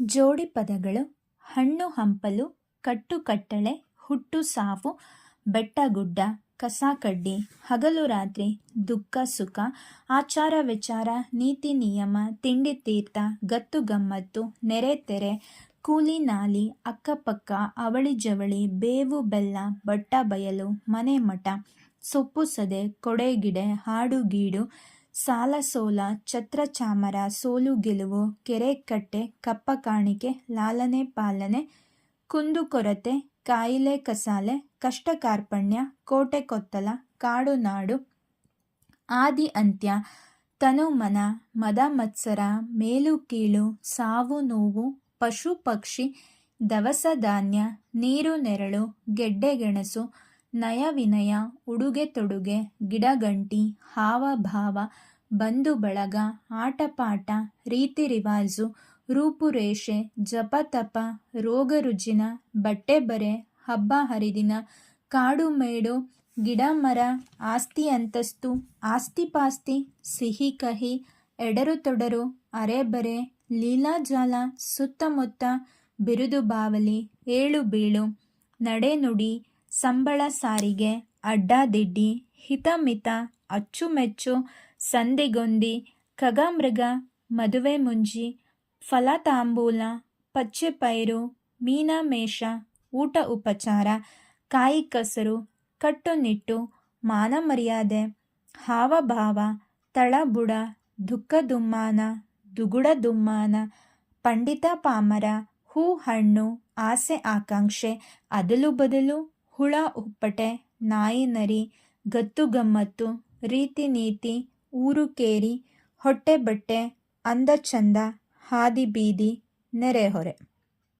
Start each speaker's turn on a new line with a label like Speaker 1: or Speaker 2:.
Speaker 1: ಜೋಡಿ ಪದಗಳು, ಹಣ್ಣು ಹಂಪಲು, ಕಟ್ಟು ಕಟ್ಟಳೆ, ಹುಟ್ಟು ಸಾವು ಬೆಟ್ಟ ಬೆಟ್ಟಗುಡ್ಡ, ಕಸಾಕಡ್ಡಿ, ಹಗಲು ರಾತ್ರಿ, ದುಃಖ ಸುಖ, ಆಚಾರ ವಿಚಾರ, ನೀತಿ ನಿಯಮ, ತಿಂಡಿ ತೀರ್ಥ, ಗತ್ತು ಗಮ್ಮತ್ತು, ನೆರೆ ತೆರೆ, ಕೂಲಿ ನಾಲಿ, ಅಕ್ಕಪಕ್ಕ, ಅವಳಿ ಜವಳಿ, ಬೇವು ಬೆಲ್ಲ ಬಟ್ಟ ಬಯಲು ಮನೆ ಮಠ, ಸೊಪ್ಪು ಸದೆ ಕೊಡೆಗಿಡೆ ಹಾಡು ಗೀಡು ಸಾಲ ಸೋಲ ಛತ್ರ ಚಾಮರ ಸೋಲು ಗೆಲುವು, ಕೆರೆ ಕಟ್ಟೆ, ಕಪ್ಪ ಕಾಣಿಕೆ, ಲಾಲನೆ ಪಾಲನೆ, ಕುಂದು ಕೊರತೆ, ಕಾಯಿಲೆ ಕಸಾಲೆ ಕಷ್ಟ ಕಾರ್ಪಣ್ಯ ಕೋಟೆ ಕೊತ್ತಲ, ಕಾಡು ನಾಡು, ಆದಿ ಅಂತ್ಯ, ತನು ಮನ, ಮದ ಮತ್ಸರ, ಮೇಲು ಕೀಳು, ಸಾವು ನೋವು, ಪಶು ಪಕ್ಷಿ, ದವಸ ಧಾನ್ಯ, ನೀರು ನೆರಳು, ಗೆಡ್ಡೆ ಗೆಣಸು ನಯ ವಿನಯ ಉಡುಗೆ ತೊಡುಗೆ, ಗಿಡಗಂಟಿ, ಹಾವಭಾವ, ಬಂಧು ಬಳಗ, ಆಟಪಾಠ, ರೀತಿ ರಿವಾಜು, ರೂಪುರೇಷೆ ಜಪ ತಪ ರೋಗ ರುಜಿನ ಬಟ್ಟೆ ಬರೆ ಹಬ್ಬ ಹರಿದಿನ, ಕಾಡು ಮೇಡು ಗಿಡ ಮರ ಆಸ್ತಿ ಅಂತಸ್ತು ಆಸ್ತಿ ಪಾಸ್ತಿ ಸಿಹಿ ಕಹಿ, ಎಡರು ತೊಡರು, ಅರೆಬರೆ ಲೀಲಾಜಾಲ ಸುತ್ತಮುತ್ತ, ಬಿರುದು ಬಾವಲಿ, ಏಳು ಬೀಳು ನಡೆ ನುಡಿ ಸಂಬಳ ಸಾರಿಗೆ, ಅಡ್ಡಾದಿಡ್ಡಿ, ಹಿತಮಿತ, ಅಚ್ಚುಮೆಚ್ಚು ಸಂಧಿಗೊಂದಿ ಖಗಮೃಗ ಮದುವೆ ಮುಂಜಿ, ಫಲತಾಂಬೂಲ ಪಚ್ಚೆ ಪೈರು ಮೀನಮೇಷ, ಊಟ ಉಪಚಾರ, ಕಾಯಿ ಕಸರು, ಕಟ್ಟುನಿಟ್ಟು ಮಾನ ಮರ್ಯಾದೆ ಹಾವಭಾವ, ತಳಬುಡ ದುಃಖ ದುಮ್ಮಾನ ದುಗುಡ ದುಮ್ಮಾನ ಪಂಡಿತ ಪಾಮರ ಹೂ ಹಣ್ಣು ಆಸೆ ಆಕಾಂಕ್ಷೆ, ಅದಲು ಬದಲು ಹುಳ ಉಪ್ಪಟೆ, ನಾಯಿ ನರಿ, ಗತ್ತು ಗಮ್ಮತ್ತು, ರೀತಿ ನೀತಿ, ಊರು ಕೇರಿ, ಹೊಟ್ಟೆ ಬಟ್ಟೆ, ಅಂದ ಚಂದ, ಹಾದಿ ಬೀದಿ ನೆರೆಹೊರೆ